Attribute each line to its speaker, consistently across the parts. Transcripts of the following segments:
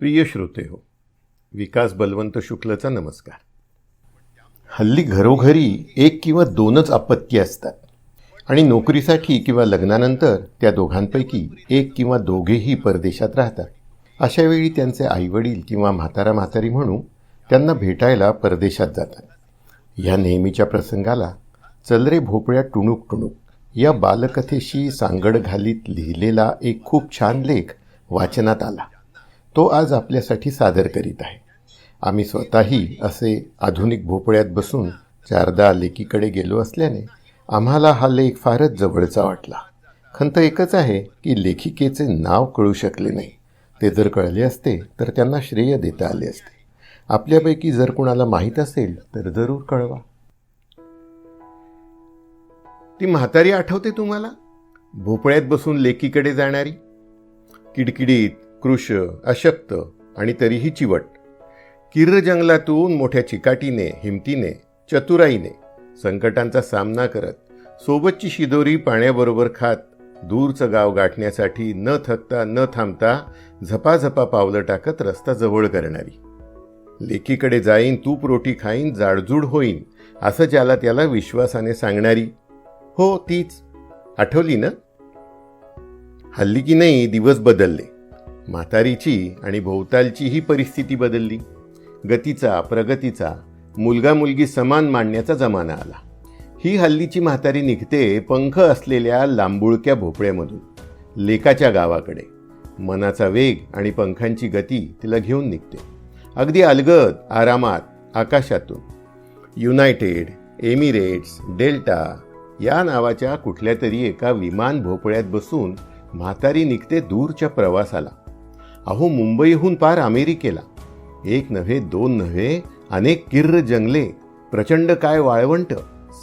Speaker 1: प्रिय श्रोते हो विकास बलवंत शुक्लचा नमस्कार. हल्ली घरोघरी एक किंवा दोनच आपत्ती असतात. आणि नोकरीसाठी किंवा लग्नानंतर त्या दोघांपैकी एक किंवा दोघेही परदेशात राहतात. अशावेळी त्यांचे आईवडील किंवा म्हातारा म्हातारी म्हणू त्यांना भेटायला परदेशात जातात. ह्या नेहमीच्या प्रसंगाला चलरे भोपळ्या टुणूक टुणूक या बालकथेशी सांगड घालीत लिहिलेला एक खूप छान लेख वाचनात आला. तो आज आपल्यासाठी सादर करीत आहे. आम्ही स्वतःही असे आधुनिक भोपळ्यात बसून चारदा लेकीकडे गेलो असल्याने आम्हाला हा लेख फारच जवळचा वाटला. खंत एकच आहे की लेखिकेचे नाव कळू शकले नाही. ते जर कळले असते तर त्यांना श्रेय देता आले असते. आपल्यापैकी जर कुणाला माहीत असेल तर जरूर कळवा. ती म्हातारी आठवते तुम्हाला? भोपळ्यात बसून लेकीकडे जाणारी? किडकिडीत कृश अशक्त आणि तरीही चिवट. किर्र जंगलातून मोठ्या चिकाटीने हिमतीने चतुराईने संकटांचा सामना करत सोबतची शिदोरी पाण्याबरोबर खात दूरचं गाव गाठण्यासाठी न थकता न थांबता झपाझपा पावलं टाकत रस्ता जवळ करणारी. लेकीकडे जाईन तूप रोटी खाईन जाडजूड होईन असं ज्याला त्याला विश्वासाने सांगणारी. हो तीच. आठवली ना? हल्ली की नाही दिवस बदलले. म्हातारीची आणि भोवतालचीही परिस्थिती बदलली. गतीचा प्रगतीचा मुलगा मुलगी समान मांडण्याचा जमाना आला. ही हल्लीची म्हातारी निघते पंख असलेल्या लांबुळक्या भोपळ्यामधून लेकाच्या गावाकडे. मनाचा वेग आणि पंखांची गती तिला घेऊन निघते. अगदी अलगद आरामात आकाशातून. युनायटेड एमिरेट्स डेल्टा या नावाच्या कुठल्या तरी एका विमान भोपळ्यात बसून म्हातारी निघते दूरच्या प्रवासाला. अहो मुंबईहून पार अमेरिकेला. एक नव्हे दोन नव्हे अनेक किर्र जंगले प्रचंड काय वाळवंट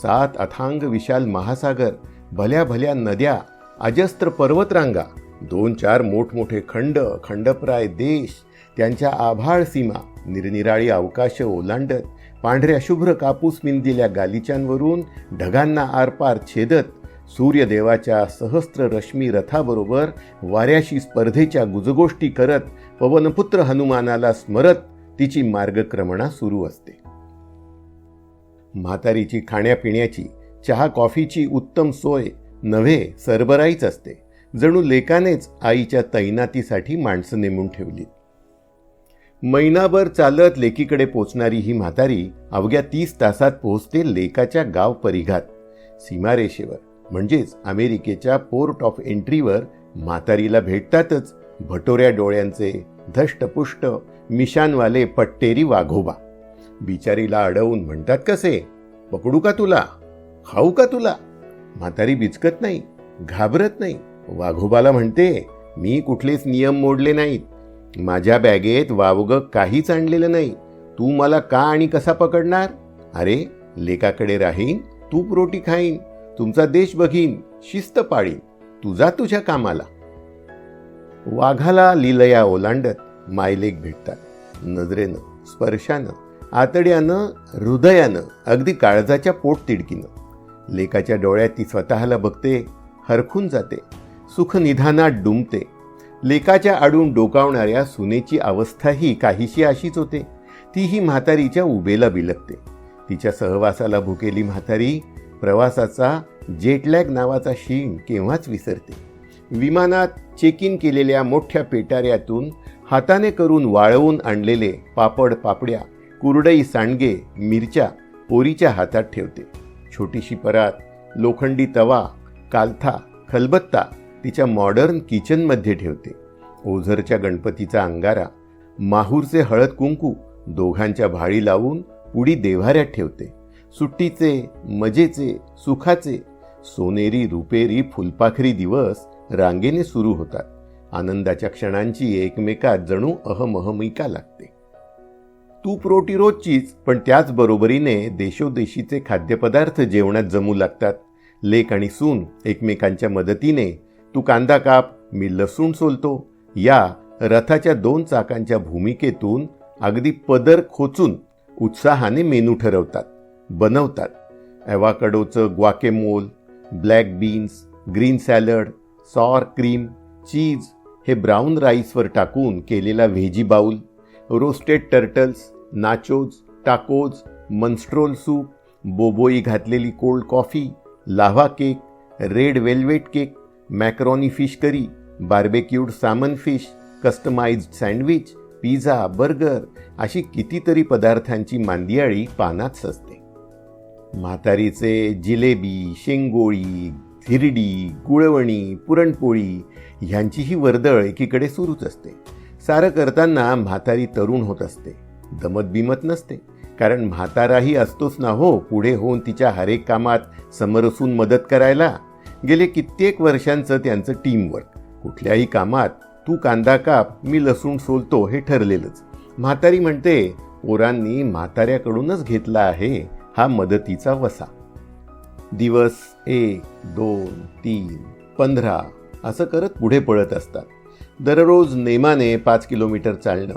Speaker 1: सात अथांग विशाल महासागर भल्या भल्या नद्या अजस्त्र पर्वतरांगा दोन चार मोठमोठे खंड खंडप्राय देश त्यांच्या आभाळ सीमा निरनिराळी अवकाश ओलांडत पांढऱ्या शुभ्र कापूस मिंदिल्या गालिचांवरून ढगांना आरपार छेदत सूर्यदेवाच्या सहस्त्र रश्मी रथाबरोबर वाऱ्याशी स्पर्धेच्या गुजगोष्टी करत पवनपुत्र हनुमानाला स्मरत तिची मार्गक्रमणा सुरू असते. म्हातारीची खाण्यापिण्याची चहा कॉफीची उत्तम सोय नव्हे सरबराईच असते. जणू लेकानेच आईच्या तैनातीसाठी माणसं नेमून ठेवली महिनाभर चालत लेकीकडे पोचणारी ही म्हातारी अवघ्या तीस तासात पोहोचते लेकाच्या गाव परिघात सीमारेषेवर. म्हणजेच अमेरिकेच्या पोर्ट ऑफ एंट्रीवर म्हातारीला भेटतातच भटोऱ्या डोळ्यांचे धष्टपुष्ट मिशानवाले पट्टेरी वाघोबा. बिचारीला अडवून म्हणतात कसे? पकडू का तुला? खाऊ का तुला? म्हातारी बिचकत नाही घाबरत नाही. वाघोबाला म्हणते मी कुठलेच नियम मोडले नाहीत. माझ्या बॅगेत वावग काहीच आणलेलं नाही. तू मला का आणि कसा पकडणार? अरे लेकाकडे राहीन तूप रोटी खाईन. तुमचा देश बघीन शिस्त पाळीन तुझा तुझ्या कामाला. वाघाला लिलया ओलांडत मायलेक भेटतात. नजरेनं स्पर्शानं आतड्यानं हृदयानं अगदी काळजाच्या पोट तिडकीनं. लेकाच्या डोळ्यात ती स्वतःला बघते हरखून जाते सुखनिधानात डुंबते. लेकाच्या आडून डोकावणाऱ्या सुनेची अवस्थाही काहीशी अशीच होते. तीही म्हातारीच्या उभेला बिलकते तिच्या सहवासाला भुकेली म्हातारी प्रवासाचा जेटलॅग नावाचा शीण केव्हाच विसरते. विमानात चेक इन केलेल्या मोठ्या पेटाऱ्यातून हाताने करून वाळवून आणलेले पापड पापड्या कुरडई सांडगे मिरच्या पोरीच्या हातात ठेवते. छोटीशी परात लोखंडी तवा कालथा खलबत्ता तिच्या मॉडर्न किचनमध्ये ठेवते. ओझरच्या गणपतीचा अंगारा माहूरचे हळद कुंकू दोघांच्या भाळी लावून पुडी देव्हाऱ्यात ठेवते. सुट्टीचे मजेचे सुखाचे सोनेरी रुपेरी फुलपाखरी दिवस रांगेने सुरू होतात. आनंदाच्या क्षणांची एकमेकात जणू अहमहमिका लागते. तूप रोटी रोजचीच पण त्याचबरोबरीने देशोदेशीचे खाद्यपदार्थ जेवणात जमू लागतात. लेक आणि सून एकमेकांच्या मदतीने तू कांदा काप मी लसूण सोलतो या रथाच्या दोन चाकांच्या भूमिकेतून अगदी पदर खोचून उत्साहाने मेनू ठरवतात. बनवतात. ॲवाकडोचं guacamole black beans green salad sour cream cheese हे ब्राऊन राईसवर टाकून केलेला veggie bowl roasted turtles nachos tacos minestrone soup बोबोई घातलेली cold coffee lava cake red velvet cake macaroni fish curry barbecued salmon fish customized sandwich pizza burger अशी कितीतरी पदार्थांची मांदियाळी पानात सजते. म्हातारीचे जिलेबी शेंगोळी धिरडी गुळवणी पुरणपोळी ह्यांचीही वर्दळ एकीकडे सुरूच असते. सारं करताना म्हातारी तरुण होत असते. दमत बिमत नसते. कारण म्हाताराही असतोच ना हो पुढे होऊन तिच्या हरेक कामात समरसून मदत करायला. गेले कित्येक वर्षांचं त्यांचं टीमवर्क कुठल्याही कामात तू कांदा काप मी लसूण सोलतो हे ठरलेलंच. म्हातारी म्हणते पोरांनी म्हाताऱ्याकडूनच घेतला आहे. हा मदतीचा वसा. दिवस एक दोन तीन पंधरा असं करत पुढे पळत असतात. दररोज नेमाने पाच किलोमीटर चालणं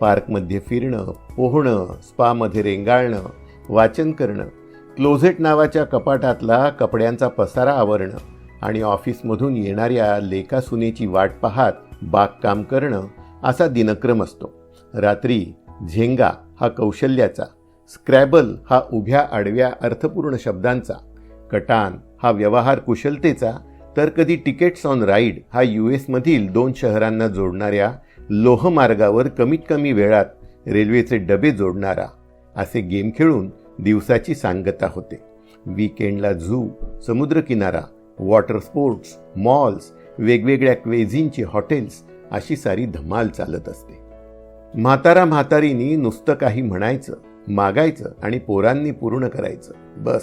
Speaker 1: पार्कमध्ये फिरणं पोहणं स्पामध्ये रेंगाळणं वाचन करणं क्लोझेट नावाच्या कपाटातला कपड्यांचा पसारा आवरणं आणि ऑफिसमधून येणाऱ्या लेखासुनेची वाट पाहत बागकाम करणं असा दिनक्रम असतो. रात्री झेंगा हा कौशल्याचा स्क्रॅबल हा उभ्या आडव्या अर्थपूर्ण शब्दांचा. कटान हा व्यवहार कुशलतेचा तर कधी तिकेट्स ऑन राईड हा यू एसमधील दोन शहरांना जोडणाऱ्या लोहमार्गावर कमीत कमी वेळात रेल्वेचे डबे जोडणारा असे गेम खेळून दिवसाची सांगता होते. वीकेंडला झू समुद्रकिनारा वॉटर स्पोर्ट्स मॉल्स वेगवेगळ्या क्वेझिनची हॉटेल्स अशी सारी धमाल चालत असते. म्हातारा म्हातारीनी नुसतं काही म्हणायचं. मागायचं आणि पोरांनी पूर्ण करायचं. बस.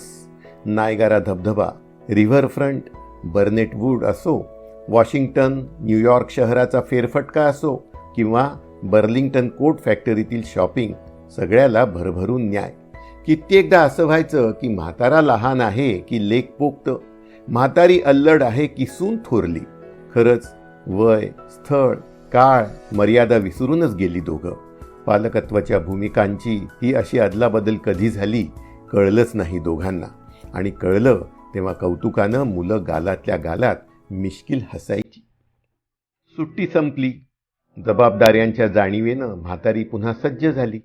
Speaker 1: नायगारा धबधबा रिव्हरफ्रंट बर्नेट वूड असो वॉशिंग्टन न्यूयॉर्क शहराचा फेरफटका असो किंवा बर्लिंग्टन कोट फॅक्टरीतील शॉपिंग सगळ्याला भरभरून न्याय. कित्येकदा असं व्हायचं की म्हातारा लहान आहे की लेक पोक्त. म्हातारी अल्लड आहे की सून थोरली. खरंच वय स्थळ काळ मर्यादा विसरूनच गेली दोघं. पालकत्वाच्या भूमिकांची ही अशी अदलाबदल कधी झाली कळलंच नाही दोघांना. आणि कळलं तेव्हा कौतुकानं मुलं गालातल्या गालात मिश्किल हसायची. सुट्टी संपली. जबाबदाऱ्यांच्या जाणीवेनं म्हातारी पुन्हा सज्ज झाली.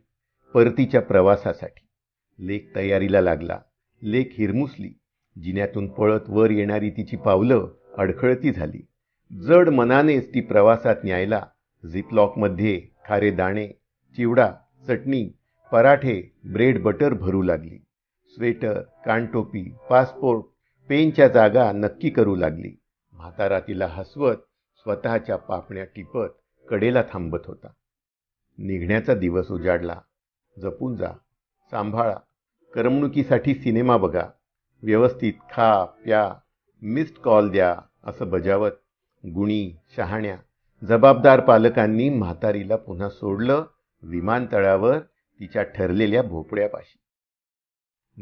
Speaker 1: परतीच्या प्रवासासाठी. लेक तयारीला लागला. लेक हिरमुसली. जिन्यातून पळत वर येणारी तिची पावलं अडखळती झाली. जड मनानेच ती प्रवासात न्यायला झिपलॉकमध्ये खारे दाणे चिवडा चटणी पराठे ब्रेड बटर भरू लागली. स्वेटर कानटोपी पासपोर्ट पेनच्या जागा नक्की करू लागली. म्हातारा तिला हसवत स्वतःच्या पापण्या टिपत कडेला थांबत होता. निघण्याचा दिवस उजाडला. जपून जा. सांभाळा. करमणुकीसाठी सिनेमा बघा. व्यवस्थित खा प्या. मिस्ड कॉल द्या असं बजावत गुणी शहाण्या जबाबदार पालकांनी म्हातारीला पुन्हा सोडलं विमानतळावर तिच्या ठरलेल्या भोपळ्यापाशी.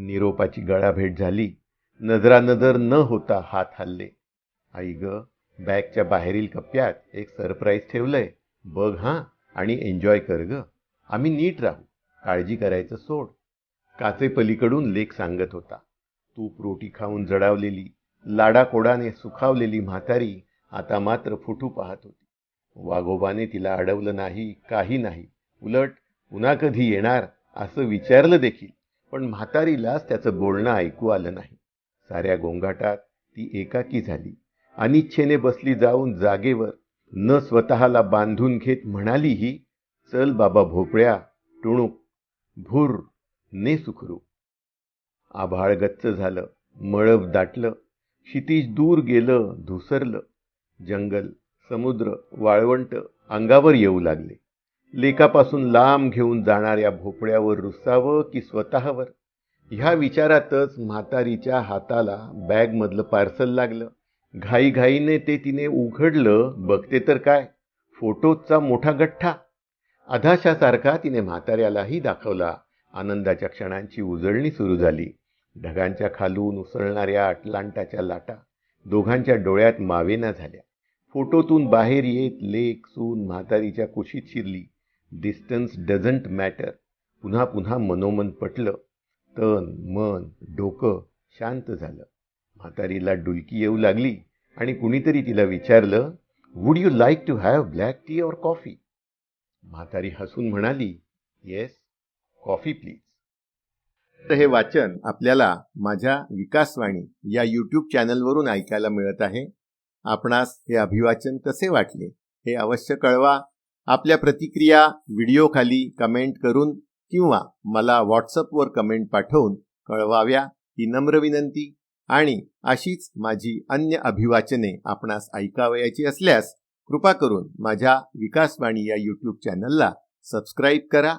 Speaker 1: निरोपाची गळाभेट झाली. नजरानजर न होता हात हल्ले. आई ग बॅगच्या बाहेरील कप्प्यात एक सरप्राईज ठेवलंय. बघ हां आणि एन्जॉय कर ग. आम्ही नीट राहू. काळजी करायचं सोड. काचे पलीकडून लेख सांगत होता. तूप रोटी खाऊन जडावलेली लाडाकोडाने सुखावलेली म्हातारी आता मात्र फुटू पाहत होती. वाघोबाने तिला अडवलं नाही काही नाही. उलट पुन्हा कधी येणार असं विचारलं देखील. पण म्हातारीलाच त्याचं बोलणं ऐकू आलं नाही. साऱ्या गोंगाटात ती एकाकी झाली. अनिच्छेने बसली जाऊन जागेवर न स्वतःला बांधून घेत म्हणालीही चल बाबा भोपळ्या टुणूक भूर ने सुखरू आभाळ गच्च झालं मळब दाटलं क्षितिज दूर गेलं धुसरलं. जंगल समुद्र वाळवंट अंगावर येऊ लागले. लेकापासून लांब घेऊन जाणाऱ्या भोपळ्यावर रुसावं की स्वतःवर? ह्या विचारातच म्हातारीच्या हाताला बॅगमधलं पार्सल लागलं. घाईघाईने ते तिने उघडलं बघते तर काय? फोटोचा मोठा गठ्ठा. अधाशासारखा तिने म्हाताऱ्यालाही दाखवला. आनंदाच्या क्षणांची उजळणी सुरू झाली. ढगांच्या खालून उसळणाऱ्या अटलांटाच्या लाटा दोघांच्या डोळ्यात मावेना झाल्या. फोटोतून बाहेर येत लेक सून म्हातारीच्या कुशीत शिरली. डिस्टन्स डझंट मॅटर पुन्हा पुन्हा मनोमन पटलं तन मन डोकं शांत झालं. म्हातारीला डुलकी येऊ लागली आणि कुणीतरी तिला विचारलं would you like to have black tea और कॉफी म्हातारी हसून म्हणाली येस कॉफी प्लीज तर हे वाचन आपल्याला माझ्या विकासवाणी या यूट्यूब चॅनलवरून ऐकायला मिळत आहे. आपणास हे अभिवाचन कसे वाटले हे अवश्य कळवा. आपल्या प्रतिक्रिया व्हिडिओखाली कमेंट करून किंवा मला व्हॉट्सअपवर कमेंट पाठवून कळवाव्या ही नम्र विनंती. आणि अशीच माझी अन्य अभिवाचने आपणास ऐकावयाची असल्यास कृपा करून माझ्या विकासवाणी या यूट्यूब चॅनलला सबस्क्राईब करा.